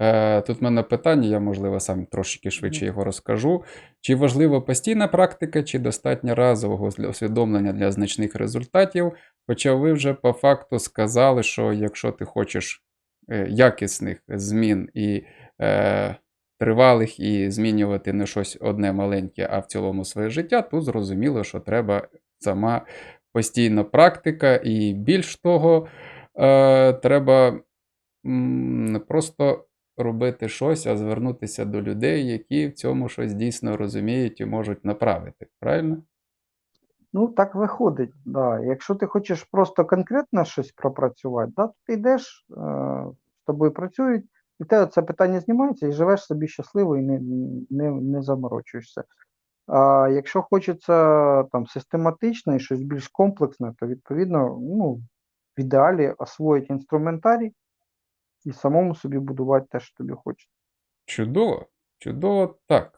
Е, Тут в мене питання, я, можливо, сам трошки швидше його розкажу. Чи важлива постійна практика, чи достатньо разового зля- усвідомлення для значних результатів? Хоча ви вже по факту сказали, що якщо ти хочеш е, якісних змін і е, тривалих, і змінювати не щось одне маленьке, а в цілому своє життя, то зрозуміло, що треба сама постійна практика, і більш того, е, треба м, просто робити щось, а звернутися до людей, які в цьому щось дійсно розуміють і можуть направити. Правильно? Ну, так виходить, да. Якщо ти хочеш просто конкретно щось пропрацювати, да, то ти йдеш, е, з тобою працюють, і тебе це питання знімається, і живеш собі щасливо і не, не, не заморочуєшся. А якщо хочеться там систематично і щось більш комплексне, то відповідно, ну, в ідеалі освоїть інструментарій і самому собі будувати те, що тобі хочеться. Чудово, чудово так.